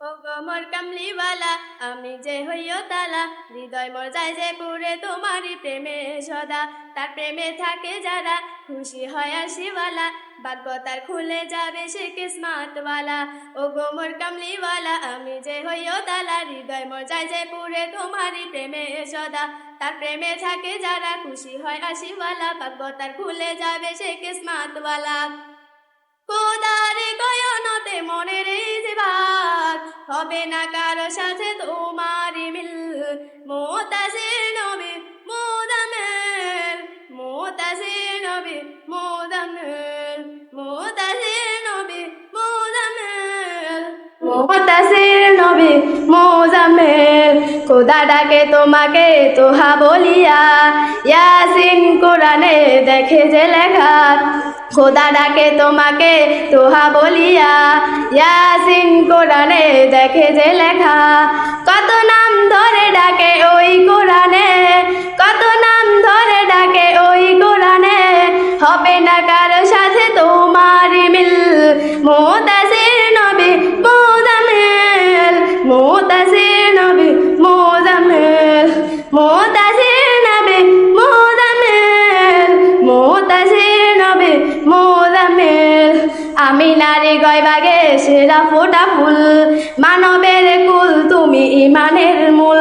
ও মোর কামলিওয়ালা, আমি যে হইও তালা, হৃদয় মোর যায় যে পুরে তোমারই প্রেমে সদা। তার প্রেমে থাকে যারা, খুশি হয় আসিওয়ালা, ভাগ্য তার খুলে যাবে সে কিসমাতওয়ালা। ও গো মোর কামলিওয়ালা, আমি যে হইও তালা, হৃদয় মোর যায় যে পুরে তোমারই প্রেমে সদা। তার প্রেমে থাকে যারা, খুশি হয় আসিওয়ালা, ভাগ্য তার খুলে যাবে সে কিসমাতওয়ালা। কোদারে হবে না কারও সাথে তোমারই মিল। মোতাসির নবী, মোদামের। মোতাসির নবী, মোদামের। মোতাসির নবী, মোদামের। মোতাসির নবী খোদা ডাকে তোমাকে তোহা বলিয়া, ইয়াসিন কোরআনে দেখে যে লেখা খোদা ডাকে তোমাকে তোহা বলিয়া, ইয়াসিন কোরআনে দেখে যে লেখা, কত নাম ধরে ডাকে ওই কোরআনে, কত নাম ধরে ডাকে ওই কোরআনে, হবে না কারও সাথে তোমারই মিল মোতাসির নারী গয় বাগে সেরা ফোটা ফুল। মানবের কুল, তুমি ইমানের মূল।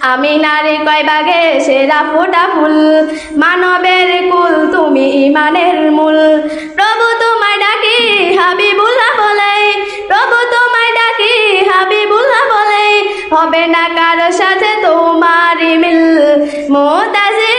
আমি নারী কয় বাগে সেরা ফোটা ফুল। মানবের কুল, তুমি ইমানের মূল। প্রভু তোমায় ডাকি হাবি হাবিবুল্লাহ বলে। প্রভু তোমায় ডাকি হাবি হাবিবুল্লাহ বলে। হবে না কারও সাথে তোমারই মিল। মোতাজির